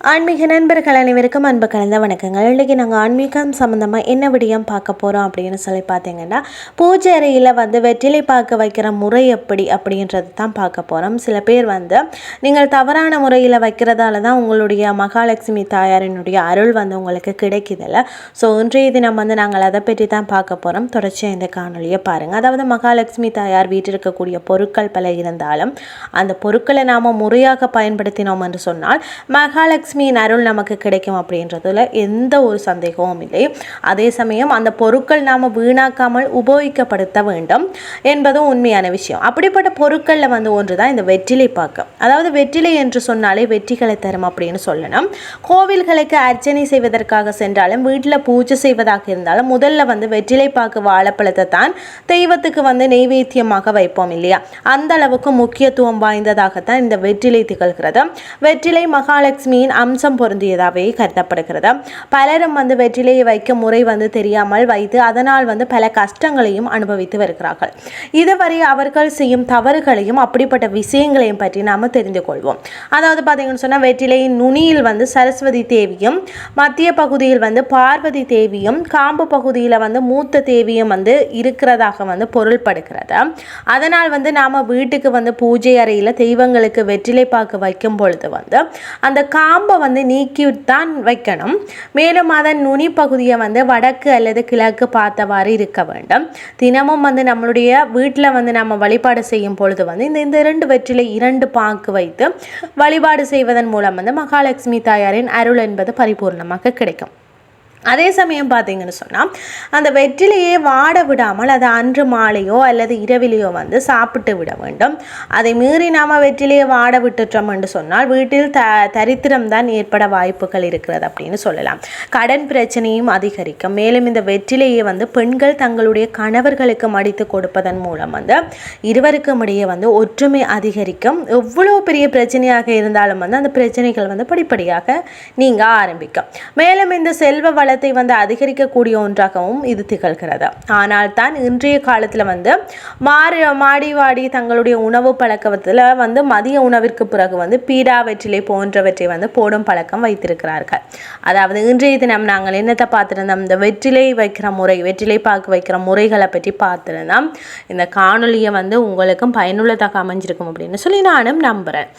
ஆன்மீக நண்பர்கள் அனைவருக்கும் அன்பு கலந்த வணக்கங்கள். இன்றைக்கி நாங்கள் ஆன்மீகம் சம்மந்தமாக என்ன விடியம் பார்க்க போகிறோம் அப்படின்னு சொல்லி பார்த்தீங்கன்னா பூஜை அறையில் வந்து வெற்றிலை பார்க்க வைக்கிற முறை எப்படி அப்படின்றது தான் பார்க்க போகிறோம் சில பேர் வந்து நீங்கள் தவறான முறையில் வைக்கிறதால தான் உங்களுடைய மகாலட்சுமி தாயாரினுடைய அருள் வந்து உங்களுக்கு கிடைக்குதில்ல. ஸோ இன்றைய தினம் வந்து நாங்கள் அதை பற்றி தான் பார்க்க போகிறோம் தொடர்ச்சியாக இந்த காணொலியை பாருங்கள் அதாவது மகாலட்சுமி தாயார் வீட்டில் இருக்கக்கூடிய பொருட்கள் பல இருந்தாலும் அந்த பொருட்களை நாம் முறையாக பயன்படுத்தினோம் என்று சொன்னால் மகாலட்சுமி லக்ஷ்மியின் அருள் நமக்கு கிடைக்கும் அப்படின்றதுல எந்த ஒரு சந்தேகமும் இல்லை. அதே சமயம் அந்த பொருட்கள் நாம் வீணாக்காமல் உபயோகிக்கப்படுத்த வேண்டும் என்பதும் உண்மையான விஷயம். அப்படிப்பட்ட பொருட்களில் வந்து ஒன்று தான் இந்த வெற்றிலை பாக்கம் அதாவது வெற்றிலை என்று சொன்னாலே வெற்றிகளை தரும் அப்படின்னு சொல்லணும். கோவில்களுக்கு அர்ச்சனை செய்வதற்காக சென்றாலும் வீட்டில் பூஜை செய்வதாக இருந்தாலும் முதல்ல வந்து வெற்றிலை பாக்கு வாழைப்பழத்தை தான் தெய்வத்துக்கு வந்து நெய்வேத்தியமாக வைப்போம் இல்லையா? அந்த அளவுக்கு முக்கியத்துவம் வாய்ந்ததாகத்தான் இந்த வெற்றிலை திகழ்கிறது. வெற்றிலை மகாலட்சுமியின் அம்சம் பொருந்தியதாகவே கருதப்படுகிறது பலரும் வந்து வெற்றிலையை வைக்க முறை வந்து தெரியாமல் வைத்து அதனால் வந்து பல கஷ்டங்களையும் அனுபவித்து வருகிறார்கள். இதுவரை அவர்கள் செய்யும் தவறுகளையும் அப்படிப்பட்ட விஷயங்களையும் பற்றி நாம் தெரிந்து கொள்வோம். அதாவது பார்த்தீங்கன்னு சொன்னால் வெற்றிலையின் நுனியில் வந்து சரஸ்வதி தேவியும் மத்திய பகுதியில் வந்து பார்வதி தேவியும் காம்பு பகுதியில் வந்து மூத்த தேவியும் வந்து இருக்கிறதாக வந்து பொருள்படுகிறது அதனால் வந்து நாம் வீட்டுக்கு வந்து பூஜை அறையில் தெய்வங்களுக்கு வெற்றிலை பாக்கு வைக்கும் பொழுது வந்து அந்த காம்பு காம்பை வந்து நீக்கித்தான் வைக்கணும். மேலும் அதன் நுனி பகுதியை வந்து வடக்கு அல்லது கிழக்கு பார்த்தவாறு இருக்க வேண்டும். தினமும் வந்து நம்மளுடைய வீட்டில் வந்து நம்ம வழிபாடு செய்யும் பொழுது வந்து இந்த இந்த இரண்டு வெற்றிலை இரண்டு பாக்கு வைத்து வழிபாடு செய்வதன் மூலம் வந்து மகாலட்சுமி தாயாரின் அருள் என்பது பரிபூர்ணமாக கிடைக்கும். அதே சமயம் பார்த்தீங்கன்னு சொன்னால் அந்த வெற்றிலையே வாட விடாமல் அதை அன்று மாலையோ அல்லது இரவிலையோ வந்து சாப்பிட்டு விட வேண்டும். அதை மீறி நாம் வெற்றிலையை வாட விட்டுட்டோம் என்று சொன்னால் வீட்டில் த தரித்திரம் தான் ஏற்பட வாய்ப்புகள் இருக்கிறது அப்படின்னு சொல்லலாம். கடன் பிரச்சனையும் அதிகரிக்கும். மேலும் இந்த வெற்றிலையை வந்து பெண்கள் தங்களுடைய கணவர்களுக்கு மடித்து கொடுப்பதன் மூலம் வந்து இருவருக்கும் இடையே வந்து ஒற்றுமை அதிகரிக்கும். எவ்வளோ பெரிய பிரச்சனையாக இருந்தாலும் வந்து அந்த பிரச்சனைகள் வந்து படிப்படியாக நீங்க ஆரம்பிக்கும். மேலும் இந்த செல்வ வள வளத்தை வந்து அதிகரிக்கக்கூடிய ஒன்றாகவும் இது திகழ்கிறது. ஆனால் தான் இன்றைய காலத்தில் வந்து மாறு மாடி வாடி தங்களுடைய உணவு பழக்கத்தில் வந்து மதிய உணவிற்கு பிறகு வந்து பீடா வெற்றிலை போன்றவற்றை வந்து போடும் பழக்கம் வைத்திருக்கிறார்கள். அதாவது இன்றைய தினம் நாங்கள் என்னத்தை பார்த்துருந்தோம்? இந்த வெற்றிலை வைக்கிற முறை வெற்றிலை பாக்கு வைக்கிற முறைகளை பற்றி பார்த்துருந்தோம். இந்த காணொலியை வந்து உங்களுக்கும் பயனுள்ளதாக அமைஞ்சிருக்கும் அப்படின்னு சொல்லி நானும் நம்புகிறேன்